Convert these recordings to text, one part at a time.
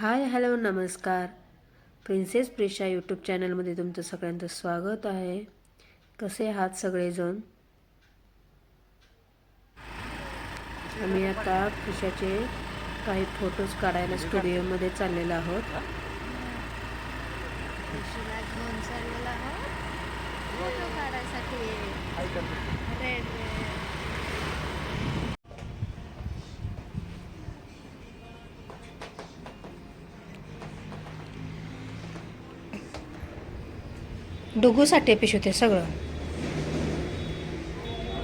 हाय hello नमस्कार. Princess Prisha YouTube चॅनलमध्ये तुमचं सगळ्यांचं स्वागत आहे. कसे आहात सगळेजण? आम्ही आता प्रिशाचे काही फोटोज काढायला स्टुडिओमध्ये चाललेलो आहोत. चाललेलो आहोत. फोटो काढायसाठी डुगूसाठी पिशू ते सगळं.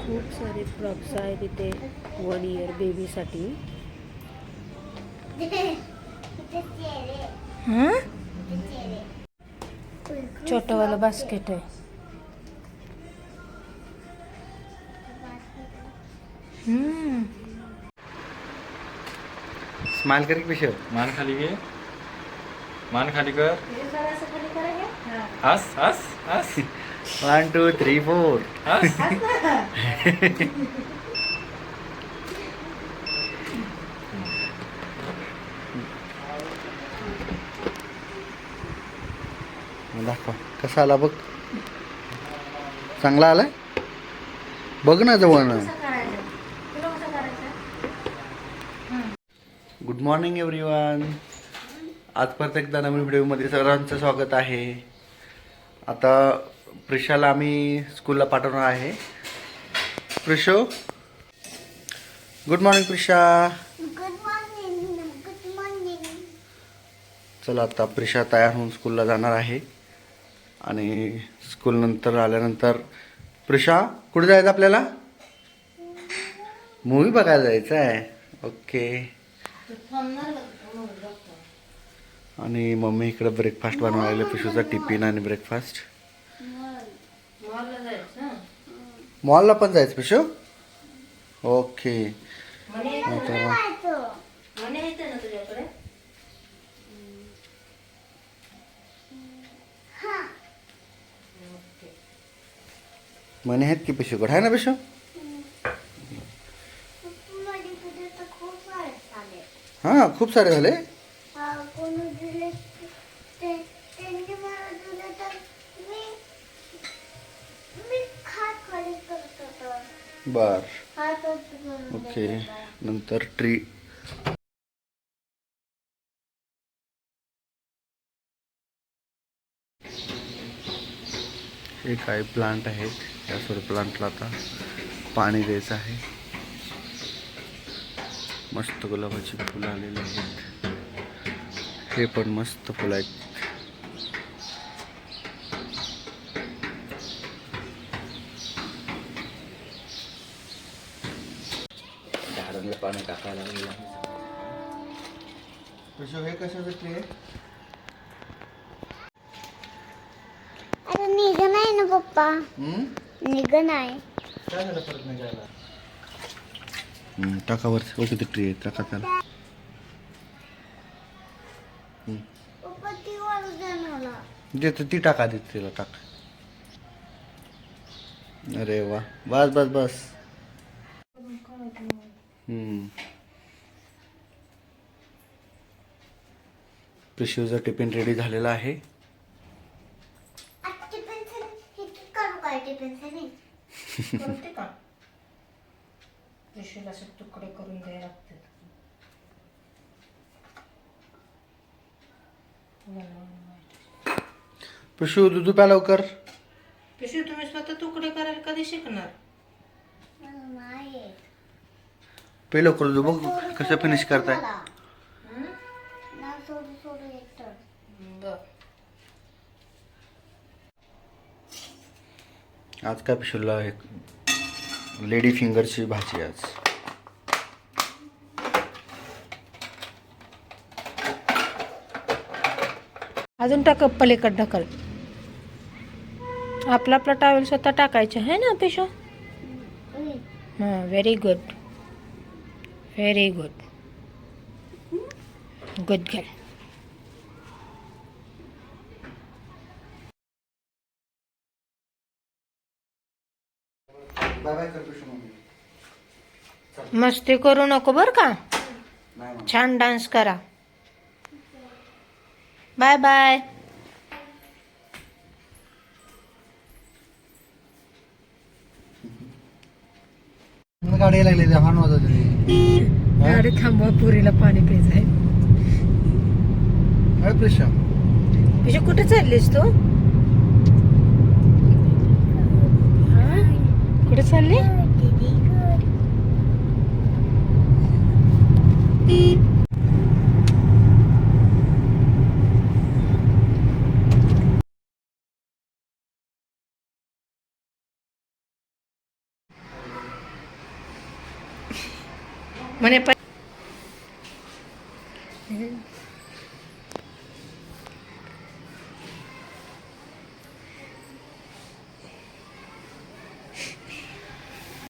खूप सारे फ्रॉक्स आहेत इथे. वन इयर बेबीसाठी हां? छोटंवालं बास्केट आहे. हम्म. स्माइल कर पिशव. मान खाली घे. मान खाली कर. हस हस. वन टू थ्री फोर दाखवा. कसा आला बघ? चांगला आलाय? बघ ना जवळ गुड मॉर्निंग एव्हरीवन आज परत एकदा नवीन व्हिडिओमध्ये सर्वांचं स्वागत आहे. आता प्रिशाला आम्ही स्कूलला पाठवणार आहे. प्रिशो? Good morning Prisha. Good morning good morning चला आता प्रिशा तयार होऊन स्कूलला जाणार आहे. आणि स्कूलनंतर आल्यानंतर प्रिशा कुठे जायचं आपल्याला? मूवी बघायला जायचं आहे ओके आणि मम्मी इकडे ब्रेकफास्ट बनवायला पिशूचा टिफिन आणि ब्रेकफास्ट मॉलला पण जायचं पिशू? ओके. मने आहेत की पिशूकडे आहे ना पिशू? हां खूप सारे झाले. बर. ओके. नंतर ट्री. हे काही प्लांट आहेत या सर्व प्लांटला आता पाणी द्यायचं आहे. मस्त गुलाबाची फुलं आलेली आहेत. हे पण मस्त फुलं आहेत. झाडांना पाणी टाकायला लागलेलं आहे हे आहे अरे निघ नाही ना पप्पा. हम्म? निघ नाही काय झालं परत निघायला? टाकावर ओके ते ट्री आहे टाका त्याला. पप्पा ती वर मला. दे तर ती टाका दे तिला टाक. अरे वा. बस बस बस. हम्म. पिशवीचा टिफिन रेडी झालेला आहे. हे करते का? असे तुकडे करून द्यायला लागतात. पिशू दुधू प्या लवकर. पिशवी तुम्ही स्वतः तुकडे करायला कधी शिकणार? पे लवकर दुधू बघ कसं फिनिश करताय. आज काय पिशूला एक लेडी फिंगरची भाजी आज. अजून टाक पलीकड ढकल. आपला आपला टावेल स्वतः टाकायचं आहे ना पिशो हां very good very good good girl bye bye कर पिशू मम्मी मस्ती करू नको बरं का? नाही छान डान्स करा. बाय बाय गाडी लागली हॉर्न वाजवते गाडी थांबवा पुरीला पाणी प्यायचं आहे अरे प्रिशा पिशा कुठे चाललीस तू? कुठे चालली? મને